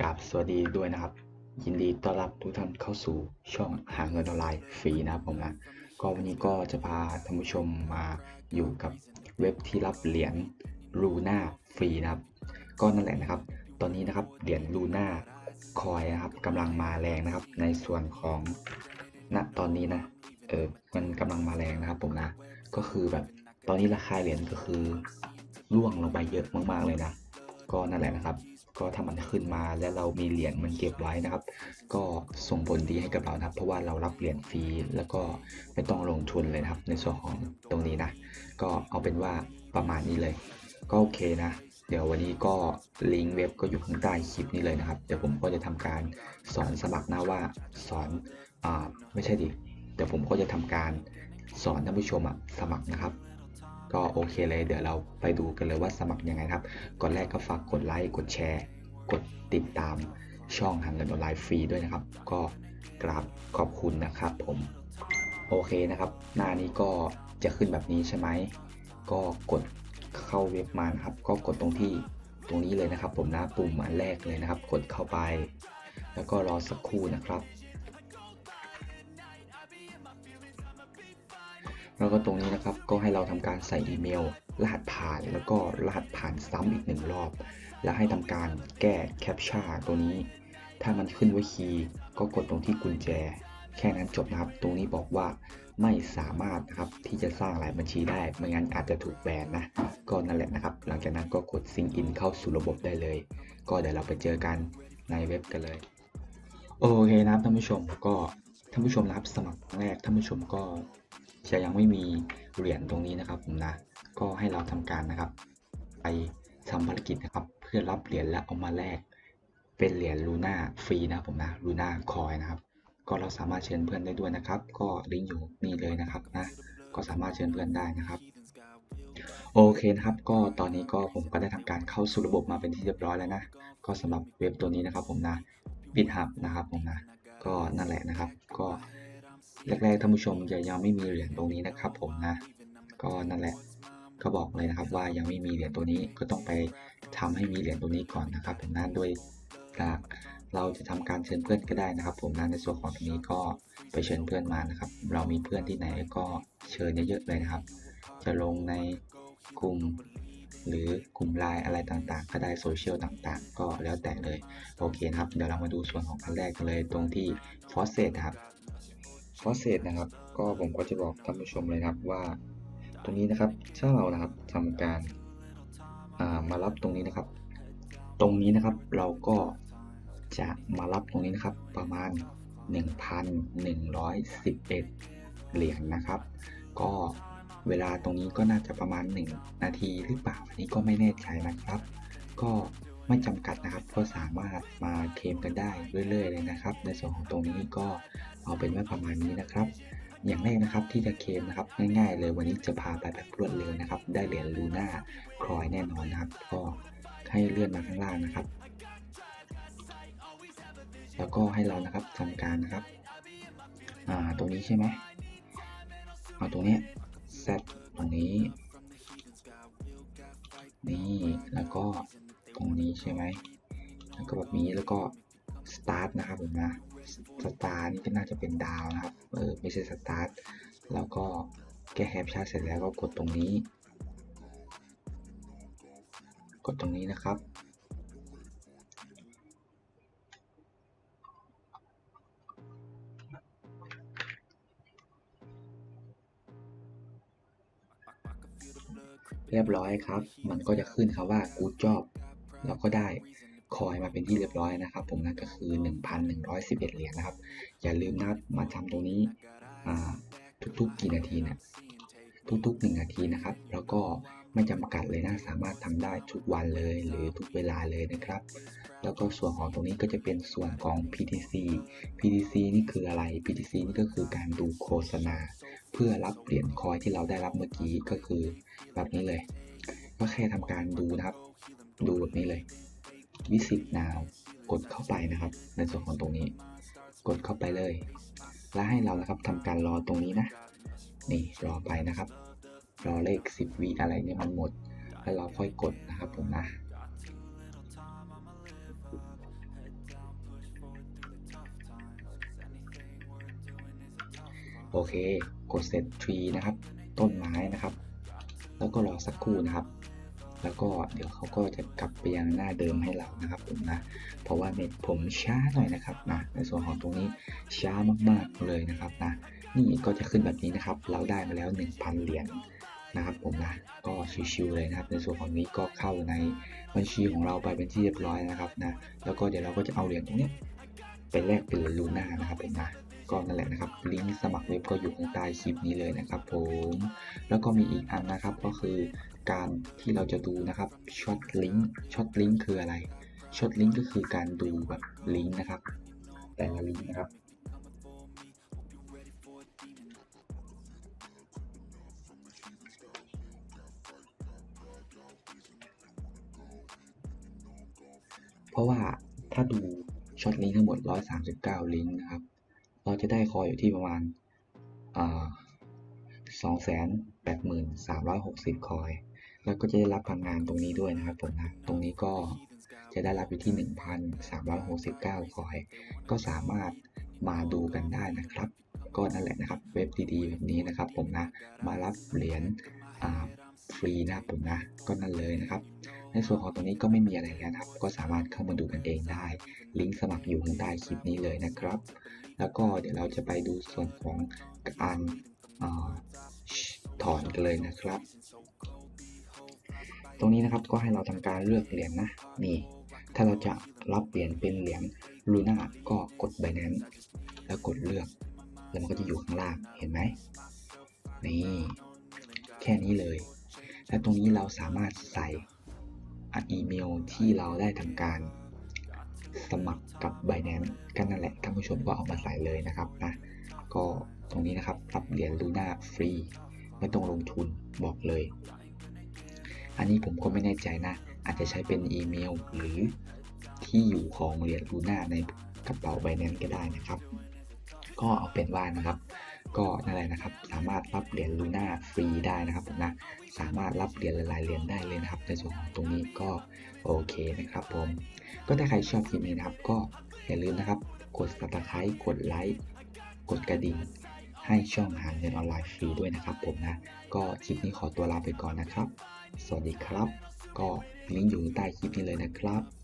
กราบสวัสดีด้วยนะครับ ยินดีต้อนรับทุกท่านเข้าสู่ช่องหาเงินออนไลน์ฟรีนะครับผมนะก็วันนี้ก็จะพาท่านผู้ชมมาอยู่กับเว็บที่รับเหรียญลูน่าฟรีนะครับ ก็นั่นแหละนะครับ ตอนนี้นะครับเหรียญลูน่าคอยนะครับกำลังมาแรงนะครับ ในส่วนของณตอนนี้นะเออมันกำลังมาแรงนะครับผมนะ ก็คือแบบตอนนี้ราคาเหรียญก็คือร่วงลงไปเยอะมากๆเลยนะ ก็นั่นแหละนะครับ ก็ถ้ามันขึ้นมาแล้วเรามีเหรียญมันเก็บไว้นะครับ ก็ส่งผลดีให้กับเรานะครับ เพราะว่าเรารับเหรียญฟรีแล้วก็ไม่ต้องลงทุนเลยนะครับ ในส่วนของตรงนี้นะ ก็เอาเป็นว่าประมาณนี้เลย ก็โอเคนะ เดี๋ยววันนี้ก็ลิงก์เว็บก็อยู่ข้างใต้คลิปนี้เลยนะครับ เดี๋ยวผมก็จะทำการสอนสมัครหน้าว่าสอนอ่าไม่ใช่ดิเดี๋ยวผมก็จะทำการสอนท่านผู้ชมอะสมัครนะครับ ก็โอเคเลย เดี๋ยวเราไปดูกันเลยว่าสมัครยังไงครับก่อนแรกก็ฝากกดไลค์กดแชร์ กดติดตามช่องหาเงินออนไลน์ฟรีด้วยนะครับ ก็กราบขอบคุณนะครับผมโอเคนะครับ หน้านี้ก็จะขึ้นแบบนี้ใช่ไหมก็กดเข้าเว็บมานะครับ ก็กดตรงที่ตรงนี้เลยนะครับ ผมนะปุ่มอันแรกเลยนะครับ กดเข้าไป แล้วก็รอสักครู่นะครับ แล้วก็ตรงนี้นะครับก็ให้เราทำการใส่อีเมล รหัสผ่านแล้วก็รหัสผ่านซ้ำอีกหนึ่งรอบ แล้วให้ทำการแก้แคปชั่นตัวนี้ ถ้ามันขึ้นว่าคีย์ก็กดตรงที่กุญแจ แค่นั้นจบนะครับ ตรงนี้บอกว่าไม่สามารถนะครับที่จะสร้างหลายบัญชีได้ ไม่งั้นอาจจะถูกแบนนะ ก็นั่นแหละนะครับ หลังจากนั้นก็กด Sync In เข้าสู่ระบบได้เลย ก็เดี๋ยวเราไปเจอกันในเว็บกันเลย โอเคนะครับท่านผู้ชมก็ท่านผู้ชมรับสมัครแรกท่านผู้ชมก็ จะยังไม่มีเหรียญตรงนี้นะครับผมนะ ก็ให้เราทำการนะครับ ไปทำภารกิจนะครับ เพื่อรับเหรียญและเอามาแลกเป็นเหรียญลูน่าฟรีนะผมนะลูน่าคอยนะครับ ก็เราสามารถเชิญเพื่อนได้ด้วยนะครับ ก็ลิงก์อยู่นี่เลยนะครับนะ ก็สามารถเชิญเพื่อนได้นะครับโอเคนะครับ ก็ตอนนี้ก็ผมก็ได้ทำการเข้าสู่ระบบมาเป็นที่เรียบร้อยแล้วนะ ก็สำหรับเว็บตัวนี้นะครับผมนะบิตฮับนะครับผมนะ ก็นั่นแหละนะครับ ก็ แรกๆท่านผู้ชมจะยังไม่มีเหรียญตรงนี้นะครับ ผมนะ ก็นั่นแหละก็บอกเลยนะครับว่ายังไม่มีเหรียญตัวนี้ก็ต้องไปทำให้มีเหรียญตัวนี้ก่อนนะครับผมนะด้วยจากเราจะทำการเชิญเพื่อนก็ได้นะครับ ผมนะในส่วนของตรงนี้ก็ไปเชิญเพื่อนมานะครับ เรามีเพื่อนที่ไหนก็เชิญเยอะๆเลยนะครับ จะลงในกลุ่มหรือกลุ่มไลน์อะไรต่างๆ ก็ได้โซเชียลต่างๆ ก็แล้วแต่เลย โอเคนะครับ เดี๋ยวเรามาดูส่วนของอันแรกกันเลยตรงที่ฟอสเซตครับ ฟอสเซตนะครับ ก็ผมก็จะบอกท่านผู้ชมเลยนะครับว่าตรงนี้นะครับถ้าเรานะครับทำการามารับตรงนี้นะครับ ตรงนี้นะครับเราก็จะมารับตรงนี้นะครับประมาณ 1,111 เหรียญนะครับ ก็เวลาตรงนี้ก็น่าจะประมาณ 1 นาทีหรือเปล่าอันนี้ก็ไม่แน่ใจนะครับ ก็ไม่จำกัดนะครับก็สามารถมาเคลมกันได้เรื่อยๆเลยนะครับ ในส่วนของตรงนี้ก็ เอาเป็นว่าประมาณนี้นะครับ อย่างแรกนะครับที่จะเคลมนะครับง่ายๆ เลยวันนี้จะพาไปแบบรวดเร็วนะครับ ได้เหรียญลูน่าครอยแน่นอนนะครับ ก็ให้เลื่อนมาข้างล่างนะครับ แล้วก็ให้เรานะครับทำการนะครับอ่าตรงนี้ใช่ไหมเอาตรงนี้แซดตรงนี้ นี่แล้วก็ตรงนี้ใช่ไหมแล้วก็แบบนี้แล้วก็สตาร์ทนะครับผมนะ สตาร์นี่ก็น่าจะเป็นดาวนะครับ เออไม่ใช่สตาร์ทแล้วก็แก้แฮปชาเสร็จแล้วก็กดตรงนี้ กดตรงนี้นะครับ เรียบร้อยครับ มันก็จะขึ้นคำว่า good job เราก็ได้ คอยมาเป็นที่เรียบร้อยนะครับ ผมนั่นก็คือ 1,111 เหรียญนะครับ อย่าลืมนะมาทำตรงนี้ทุกๆกี่นาทีนะทุกๆ 1 นาทีนะครับ แล้วก็ไม่จำกัดเลยนะ สามารถทำได้ทุกวันเลยหรือทุกเวลาเลยนะครับ แล้วก็ส่วนของตรงนี้ก็จะเป็นส่วนของ PTC PTC นี่คืออะไร PTC นี่ก็คือการดูโฆษณา เพื่อรับเหรียญคอยที่เราได้รับเมื่อกี้ก็คือแบบนี้เลย ก็แค่ทำการดูนะครับ ดูแบบนี้เลย visit นาวกดเข้าไปนะครับ ในส่วนของตรงนี้ กดเข้าไปเลย และให้เรานะครับทำการรอตรงนี้นะ นี่รอไปนะครับ รอเลข 10วีอะไรเนี่ยมันหมด แล้วเราค่อยกดนะครับผมนะโอเค กดเสร็จทรีนะครับ ต้นไม้นะครับ แล้วก็รอสักครู่นะครับ แล้วก็เดี๋ยวเขาก็จะกลับไปยังหน้าเดิมให้เรานะครับผมนะ เพราะว่าเน็ตผมช้าหน่อยนะครับนะ ในส่วนของตรงนี้ช้ามากๆเลยนะครับนะ นี่ก็จะขึ้นแบบนี้นะครับ เราได้มาแล้ว 1,000 เหรียญนะครับผมนะก็ชิวๆเลยนะครับในส่วนของนี้ก็เข้าในบัญชีของเราไปเป็นที่เรียบร้อยนะครับนะแล้วก็เดี๋ยวเราก็จะเอาเหรียญตรงนี้ไปแลกเป็นลูน่านะครับผมนะก็นั่นแหละนะครับลิงก์สมัครเว็บก็อยู่ข้างใต้คลิปนี้เลยนะครับผมแล้วก็มีอีกอันนะครับก็คือ การที่เราจะดูนะครับช็อตลิงก์ช็อตลิงก์คืออะไรช็อตลิงก์ก็คือการดูแบบลิงก์นะครับ แต่ละลิงก์นะครับเพราะว่าถ้าดูช็อตลิงก์ทั้งหมด 139 ลิงก์นะครับ เราจะได้คอยอยู่ที่ประมาณอ่า280,360 คอย แล้วก็จะได้รับพลังงานตรงนี้ด้วยนะครับผมนะตรงนี้ก็จะได้รับอยู่ที่ 1,369คอย ก็สามารถมาดูกันได้นะครับ ก็นั่นแหละนะครับ เว็บดีๆแบบนี้นะครับผมนะ มารับเหรียญฟรีนะผมนะ ก็นั่นเลยนะครับ ในส่วนของตรงนี้ก็ไม่มีอะไรแล้วนะครับ ก็สามารถเข้ามาดูกันเองได้ ลิงก์สมัครอยู่ข้างใต้คลิปนี้เลยนะครับ แล้วก็เดี๋ยวเราจะไปดูส่วนของการถอนกันเลยนะครับ ตรงนี้นะครับก็ให้เราทำการเลือกเหรียญนนะนี่ถ้าเราจะรับเหรียญเป็นเหรียญลูน่าก็กด Binance แล้วกดเลือกแล้วมันก็จะอยู่ข้างล่างเห็นไหมนี่แค่นี้เลย และตรงนี้เราสามารถใส่อีเมลที่เราได้ทำการสมัครกับ Binance กันนั่นแหละท่านผู้ชมก็เอามาใส่เลยนะครับนะก็ตรงนี้นะครับรับเหรียญลูน่าฟรีไม่ต้องลงทุนบอกเลย อันนี้ผมก็ไม่แน่ใจนะ อาจจะใช้เป็นอีเมล หรือที่อยู่ของเหรียญลูน่าในกระเป๋า Binance ก็ได้นะครับ ก็เอาเป็นว่านะครับ ก็นั่นแหละนะครับ สามารถรับเหรียญลูน่าฟรีได้นะครับผมนะ สามารถรับเหรียญหลายๆเหรียญได้เลยนะครับ ในส่วนของตรงนี้ก็โอเคนะครับผม ก็ถ้าใครชอบคลิปนี้นะครับ ก็อย่าลืมนะครับ กด subscribe กดไลค์กดกระดิ่งให้ช่องหาเงินออนไลน์ฟรีด้วยนะครับผมนะ ก็คลิปนี้ขอตัวลาไปก่อนนะครับ สวัสดีครับ ก็ลิงก์อยู่ใต้คลิปนี้เลยนะครับ